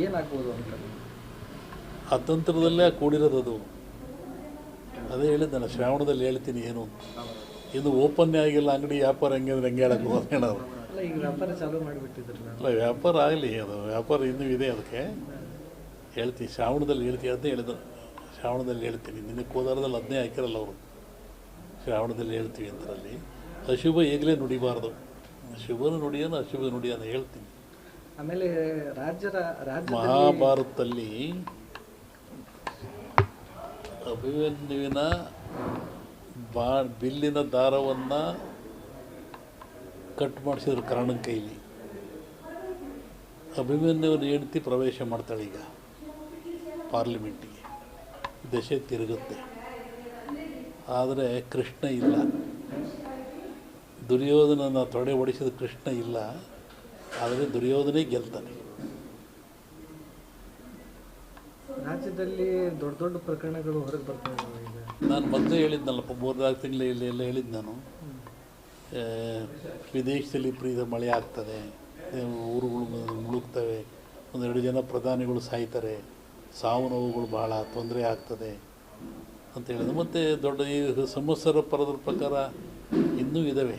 ಏನಾಗ್ಬೋದು ಅಂತ. ಅತಂತ್ರದಲ್ಲೇ ಕೂಡಿರೋದು ಅದು. ಅದೇ ಹೇಳಿದ್ದೆ ಶ್ರಾವಣದಲ್ಲಿ ಹೇಳ್ತೀನಿ ಏನು ಇದು ಓಪನ್ನೇ ಆಗಿಲ್ಲ ಅಂಗಡಿ ವ್ಯಾಪಾರ ಹೆಂಗೆ ಅಂದ್ರೆ ಹೆಂಗೆ ಹೇಳಕ್ಕೆ ಹೋಗೋಣ ನಾವು ಅಲ್ಲ ವ್ಯಾಪಾರ ಅಲ್ಲ ಆಗಲಿ ಅದು ವ್ಯಾಪಾರ ಇನ್ನೂ ಇದೆ ಅದಕ್ಕೆ. ಹೇಳ್ತೀನಿ ಶ್ರಾವಣದಲ್ಲಿ ಹೇಳ್ತೀನಿ ಅದನ್ನೇ ಹೇಳಿದ್ರು ಶ್ರಾವಣದಲ್ಲಿ ಹೇಳ್ತೀನಿ. ನಿನ್ನೆ ಕೋಲಾರದಲ್ಲಿ ಅದನ್ನೇ ಹಾಕಿರಲ್ಲ ಅವರು. ಶ್ರಾವಣದಲ್ಲಿ ಹೇಳ್ತೀವಿ ಅಂತರಲ್ಲಿ ಅಶುಭ ಈಗಲೇ ನುಡಿಬಾರ್ದು. ಶುಭನ ನುಡಿಯೋನು ಅಶುಭ ನುಡಿಯೋನು ಹೇಳ್ತೀನಿ. ಆಮೇಲೆ ರಾಜ್ಯದ ರಾಜ್ಯದಲ್ಲಿ ಮಹಾಭಾರತದಲ್ಲಿ ಅಭಿಮನ್ಯುವಿನ ಬಾ ಬಿಲ್ಲಿನ ದಾರವನ್ನು ಕಟ್ ಮಾಡಿಸಿದ್ರು ಕರ್ಣನ ಕೈಲಿ. ಅಭಿಮನ್ಯುವಿನ ಹೆಂಡತಿ ಪ್ರವೇಶ ಮಾಡ್ತಾಳೆ ಈಗ ಪಾರ್ಲಿಮೆಂಟಿಗೆ. ದಶೆ ತಿರುಗುತ್ತೆ. ಆದರೆ ಕೃಷ್ಣ ಇಲ್ಲ. ದುರ್ಯೋಧನನ ತೊಡೆ ಹೊಡಿಸಿದ ಕೃಷ್ಣ ಇಲ್ಲ. ಆದರೆ ದುರ್ಯೋಧನೇ ಗೆಲ್ತಾನೆ. ರಾಜ್ಯದಲ್ಲಿ ದೊಡ್ಡ ದೊಡ್ಡ ಪ್ರಕರಣಗಳು ಹೊರಗೆ ಬರ್ತಾ ಇದ್ದಾವೆ ನಾನು ಮೊದಲೇ ಹೇಳಿದ್ನಲ್ಲಪ್ಪ ಮೂರ್ನಾಲ್ಕು ತಿಂಗಳು ಇಲ್ಲಿ ಎಲ್ಲ ಹೇಳಿದ್ದು ನಾನು. ವಿದೇಶದಲ್ಲಿ ಪ್ರೀತ ಮಳೆ ಆಗ್ತದೆ ಊರುಗಳು ಮುಳುಗ್ತವೆ ಒಂದೆರಡು ಜನ ಪ್ರಧಾನಿಗಳು ಸಾಯ್ತಾರೆ ಸಾವು ನೋವುಗಳು ಭಾಳ ತೊಂದರೆ ಆಗ್ತದೆ ಅಂತ ಹೇಳಿದ್ರು. ಮತ್ತು ದೊಡ್ಡ ಈ ಸಂವತ್ಸರ ಪರದ ಪ್ರಕಾರ ಇನ್ನೂ ಇದ್ದಾವೆ